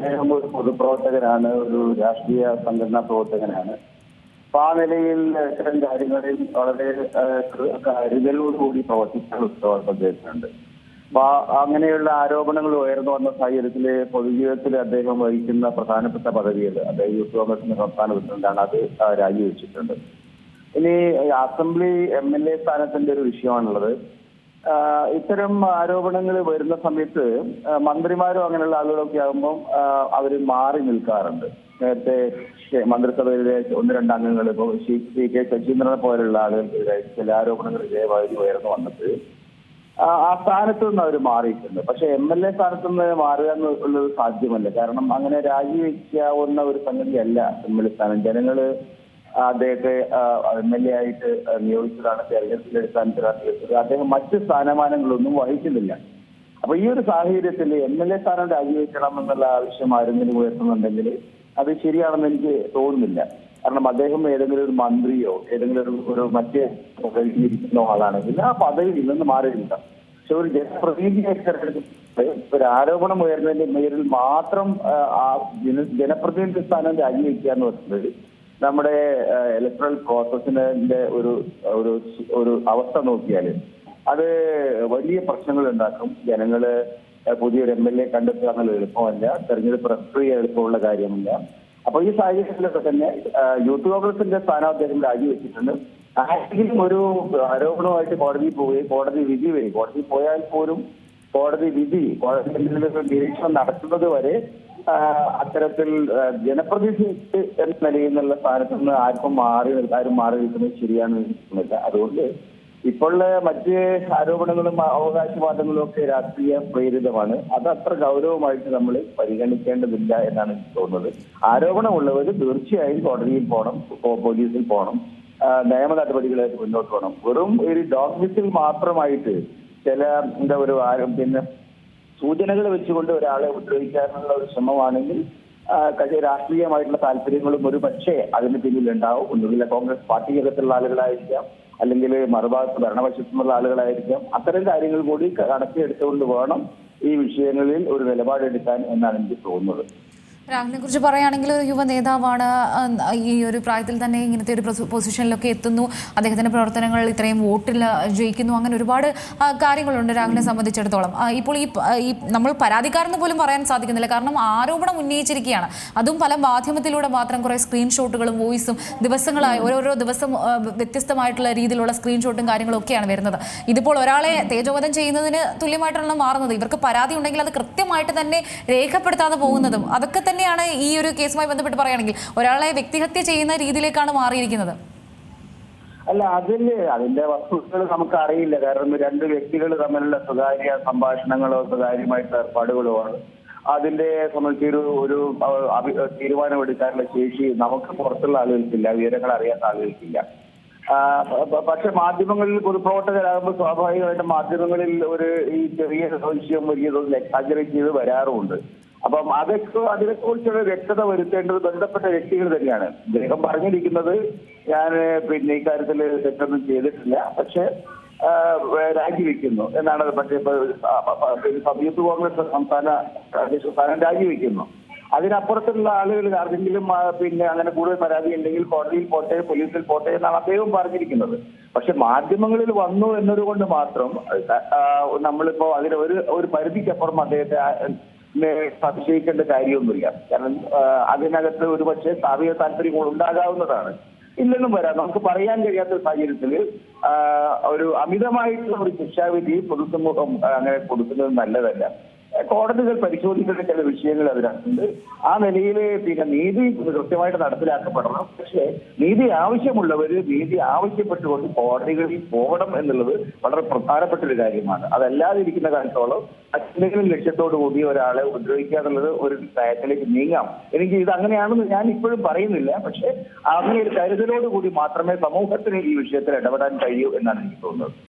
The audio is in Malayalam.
അദ്ദേഹം ഒരു പൊതുപ്രവർത്തകനാണ് ഒരു രാഷ്ട്രീയ സംഘടനാ പ്രവർത്തകനാണ്. അപ്പൊ ആ നിലയിൽ ഇത്തരം കാര്യങ്ങളിൽ വളരെ കരുതലോടുകൂടി ഉത്തരവാദിത്വം അദ്ദേഹത്തിനുണ്ട്. അപ്പൊ അങ്ങനെയുള്ള ആരോപണങ്ങൾ ഉയർന്നു വന്ന സാഹചര്യത്തിൽ പൊതുജീവിതത്തിൽ അദ്ദേഹം വഹിക്കുന്ന പ്രധാനപ്പെട്ട പദവികൾ അദ്ദേഹം യൂത്ത് കോൺഗ്രസിന്റെ സംസ്ഥാന പ്രസിഡന്റാണ് അത് രാജിവെച്ചിട്ടുണ്ട്. ഇനി അസംബ്ലി എം എൽ എ സ്ഥാനത്തിന്റെ ഒരു വിഷയമാണുള്ളത്. ഇത്തരം ആരോപണങ്ങൾ വരുന്ന സമയത്ത് മന്ത്രിമാരോ അങ്ങനെയുള്ള ആളുകളൊക്കെ ആകുമ്പോൾ അവർ മാറി നിൽക്കാറുണ്ട്. നേരത്തെ മന്ത്രിസഭയിലെ ഒന്ന് രണ്ട് അംഗങ്ങൾ ഇപ്പോൾ സി കെ ശശീന്ദ്രനെ പോലുള്ള ആളുകൾക്കെതിരെ ചില ആരോപണങ്ങൾ ഇതേമാതിരി ഉയർന്നു വന്നത് ആ സ്ഥാനത്ത് നിന്ന് അവർ മാറിയിട്ടുണ്ട്. പക്ഷെ എം എൽ എ സ്ഥാനത്ത് നിന്ന് മാറുക എന്നുള്ളത് സാധ്യമല്ല. കാരണം അങ്ങനെ രാജിവെക്കാവുന്ന ഒരു സംഗതിയല്ല എം എൽ എ സ്ഥാനം. ജനങ്ങൾ അദ്ദേഹത്തെ എം എൽ എ ആയിട്ട് നിയോഗിച്ചതാണ്. തെരഞ്ഞെടുപ്പിന്റെ അടിസ്ഥാനത്തിൽ അറിയിച്ചത് അദ്ദേഹം മറ്റ് സ്ഥാനമാനങ്ങളൊന്നും വഹിക്കുന്നില്ല. അപ്പൊ ഈ ഒരു സാഹചര്യത്തിൽ എം എൽ എ സ്ഥാനം രാജിവെക്കണം എന്നുള്ള ആവശ്യം ആരെങ്കിലും ഉയർത്തുന്നുണ്ടെങ്കിൽ അത് ശരിയാണെന്ന് എനിക്ക് തോന്നുന്നില്ല. കാരണം അദ്ദേഹം ഏതെങ്കിലും ഒരു മന്ത്രിയോ ഏതെങ്കിലും ഒരു ഒരു മറ്റേ ഇരിക്കുന്ന ആളാണെങ്കിൽ ആ പദവിയിൽ നിന്ന് മാറിയിട്ടില്ല പക്ഷെ ഒരു ജനപ്രതിനിധിയെ തെരഞ്ഞെടുപ്പ് ഒരു ആരോപണം ഉയർന്നതിന്റെ പേരിൽ മാത്രം ആ, ആ ജന- ജനപ്രതിനിധി സ്ഥാനം രാജിവെക്കുക എന്ന് പറയുന്നത് നമ്മുടെ ഇലക്ട്രൽ പ്രോസസ്സിന്റെ ഒരു ഒരു ഒരു അവസ്ഥ നോക്കിയാൽ അത് വലിയ പ്രശ്നങ്ങൾ ഉണ്ടാക്കും ജനങ്ങൾ പുതിയൊരു എം എൽ എ കണ്ടെത്തുക എന്നുള്ള എളുപ്പമല്ല. തെരഞ്ഞെടുപ്പ് പ്രക്രിയ എളുപ്പമുള്ള കാര്യമല്ല. അപ്പൊ ഈ സാഹചര്യത്തിലൊക്കെ തന്നെ യൂത്ത് കോൺഗ്രസിന്റെ സ്ഥാനം അദ്ദേഹം രാജിവെച്ചിട്ടുണ്ട്. ആരെങ്കിലും ഒരു ആരോപണമായിട്ട് കോടതിയിൽ പോവുകയും കോടതി വിധി വരും. കോടതി പോയാൽ പോലും കോടതി വിധി കോടതി നിരീക്ഷണം നടത്തുന്നത് വരെ അത്തരത്തിൽ ജനപ്രതിനിധി എന്ന നിലയിൽ നിന്നുള്ള സ്ഥാനത്ത് നിന്ന് ആർക്കും മാറി ആരും മാറി നിൽക്കുന്നത് ശരിയാണെന്ന് തോന്നുന്നില്ല അതുകൊണ്ട് ഇപ്പോഴുള്ള മറ്റ് ആരോപണങ്ങളും അവകാശവാദങ്ങളും ഒക്കെ രാഷ്ട്രീയ പ്രേരിതമാണ്. അത് അത്ര ഗൗരവമായിട്ട് നമ്മൾ പരിഗണിക്കേണ്ടതില്ല എന്നാണ് എനിക്ക് തോന്നുന്നത്. ആരോപണമുള്ളവർ തീർച്ചയായും കോടതിയിൽ പോകണം പോലീസിൽ പോകണം നിയമ നടപടികളായിട്ട് മുന്നോട്ട് പോകണം വെറും ഒരു ഡോക്യുമെന്റിൽ മാത്രമായിട്ട് ചില എന്താ ഒരു പിന്നെ സൂചനകൾ വെച്ചുകൊണ്ട് ഒരാളെ ഉപദ്രവിക്കാനുള്ള ഒരു ശ്രമമാണെങ്കിൽ രാഷ്ട്രീയമായിട്ടുള്ള താല്പര്യങ്ങളും ഒരു പക്ഷേ അതിന് പിന്നിൽ ഉണ്ടാവും ഒന്നുകിൽ കോൺഗ്രസ് പാർട്ടിക്കകത്തുള്ള ആളുകളായിരിക്കാം അല്ലെങ്കിൽ മറുഭാഗത്ത് ഭരണപക്ഷത്തുനിന്നുള്ള ആളുകളായിരിക്കാം. അത്തരം കാര്യങ്ങൾ കൂടി കണക്കിലെടുത്തുകൊണ്ട് വേണം ഈ വിഷയങ്ങളിൽ ഒരു നിലപാടെടുക്കാൻ എന്നാണ് എനിക്ക് തോന്നുന്നത്. രാഹുലിനെ കുറിച്ച് പറയുകയാണെങ്കിൽ ഒരു യുവ നേതാവാണ് ഈ ഒരു പ്രായത്തിൽ തന്നെ ഇങ്ങനത്തെ ഒരു പൊസിഷനിലൊക്കെ എത്തുന്നു. അദ്ദേഹത്തിന്റെ പ്രവർത്തനങ്ങൾ ഇത്രയും വോട്ടിൽ ജയിക്കുന്നു. അങ്ങനെ ഒരുപാട് കാര്യങ്ങളുണ്ട് രാഹുലിനെ സംബന്ധിച്ചിടത്തോളം. ഇപ്പോൾ ഈ നമ്മൾ പരാതിക്കാരെന്ന് പോലും പറയാൻ സാധിക്കുന്നില്ല. കാരണം ആരോപണം ഉന്നയിച്ചിരിക്കുകയാണ്. അതും പല മാധ്യമത്തിലൂടെ മാത്രം കുറെ സ്ക്രീൻഷോട്ടുകളും വോയിസും ദിവസങ്ങളായി ഓരോരോ ദിവസം വ്യത്യസ്തമായിട്ടുള്ള രീതിയിലുള്ള സ്ക്രീൻഷോട്ടും കാര്യങ്ങളും ഒക്കെയാണ് വരുന്നത്. ഇതിപ്പോൾ ഒരാളെ തേജോവധം ചെയ്യുന്നതിന് തുല്യമായിട്ടാണ് മാറുന്നത്. ഇവർക്ക് പരാതി ഉണ്ടെങ്കിൽ അത് കൃത്യമായിട്ട് തന്നെ രേഖപ്പെടുത്താതെ പോകുന്നതും അതൊക്കെ തന്നെയാണ് ഈ ഒരു കേസുമായി ബന്ധപ്പെട്ട് പറയുകയാണെങ്കിൽ ഒരാളെ വ്യക്തിഹത്യ ചെയ്യുന്ന രീതിയിലേക്കാണ് മാറിയിരിക്കുന്നത്. അല്ല അതിൽ അതിന്റെ വസ്തുതകൾ നമുക്ക് അറിയില്ല കാരണം രണ്ട് വ്യക്തികൾ തമ്മിലുള്ള സ്വകാര്യ സംഭാഷണങ്ങളോ സ്വകാര്യമായിട്ടുള്ള ഏർപ്പാടുകളോ ആണ് അതിന്റെ സംബന്ധിച്ച് ഒരു ഒരു തീരുമാനമെടുക്കാനുള്ള ശേഷി നമുക്ക് പുറത്തുള്ള ആളുകൾക്കില്ല. വിവരങ്ങൾ അറിയാത്ത ആളുകൾക്കില്ല. പക്ഷെ മാധ്യമങ്ങളിൽ പൊതുപ്രവർത്തകരാകുമ്പോൾ സ്വാഭാവികമായിട്ടും മാധ്യമങ്ങളിൽ ഒരു ഈ ചെറിയ സംശയം വലിയ തോതിൽ എക്സാജറേറ്റ് ചെയ്ത് വരാറുമുണ്ട്. അപ്പം അതൊക്കെ അതിനെക്കുറിച്ചുള്ള വ്യക്തത വരുത്തേണ്ടത് ബന്ധപ്പെട്ട വ്യക്തികൾ തന്നെയാണ്. അദ്ദേഹം പറഞ്ഞിരിക്കുന്നത് ഞാൻ പിന്നെ ഇക്കാര്യത്തിൽ തെറ്റൊന്നും ചെയ്തിട്ടില്ല. പക്ഷെ രാജിവെക്കുന്നു എന്നാണ് പക്ഷേ യൂത്ത് കോൺഗ്രസ് സംസ്ഥാന സ്ഥാനം രാജിവെക്കുന്നു. അതിനപ്പുറത്തുള്ള ആളുകൾ ആർക്കെങ്കിലും പിന്നെ അങ്ങനെ കൂടുതൽ പരാതി ഉണ്ടെങ്കിൽ കോടതിയിൽ പോട്ടെ പോലീസിൽ പോട്ടെ എന്നാണ് അദ്ദേഹം പറഞ്ഞിരിക്കുന്നത്. പക്ഷെ മാധ്യമങ്ങളിൽ വന്നു എന്നതുകൊണ്ട് മാത്രം നമ്മളിപ്പോ അതിന് ഒരു ഒരു പരിധിക്കപ്പുറം അദ്ദേഹത്തെ സംശയിക്കേണ്ട കാര്യമൊന്നുമില്ല. കാരണം അതിനകത്ത് ഒരു പക്ഷേ സ്ഥാപിക താല്പര്യങ്ങൾ ഉണ്ടാകാവുന്നതാണ്. ഇല്ലെന്നും വരാം. നമുക്ക് പറയാൻ കഴിയാത്ത സാഹചര്യത്തിൽ ഒരു അമിതമായിട്ടുള്ള ഒരു ശിക്ഷാവിധി പൊതുസമൂഹം അങ്ങനെ കൊടുക്കുന്നത് നല്ലതല്ല. കോടതികൾ പരിശോധിക്കേണ്ട ചില വിഷയങ്ങൾ അതിനകത്തുണ്ട്. ആ നിലയിൽ പിന്നെ നീതി കൃത്യമായിട്ട് നടപ്പിലാക്കപ്പെടണം. പക്ഷേ നീതി ആവശ്യമുള്ളവർ നീതി ആവശ്യപ്പെട്ടുകൊണ്ട് കോടതികളിൽ പോകണം എന്നുള്ളത് വളരെ പ്രധാനപ്പെട്ട ഒരു കാര്യമാണ്. അതല്ലാതിരിക്കുന്ന കാലത്തോളം എന്തെങ്കിലും ലക്ഷ്യത്തോടു കൂടി ഒരാളെ ഉപദ്രവിക്കുക എന്നുള്ളത് ഒരു നയത്തിലേക്ക് നീങ്ങാം. എനിക്ക് ഇത് അങ്ങനെയാണെന്ന് ഞാൻ ഇപ്പോഴും പറയുന്നില്ല. പക്ഷേ അങ്ങനെ ഒരു കരുതലോടുകൂടി മാത്രമേ സമൂഹത്തിന് ഈ വിഷയത്തിൽ ഇടപെടാൻ കഴിയൂ എന്നാണ് എനിക്ക് തോന്നുന്നത്.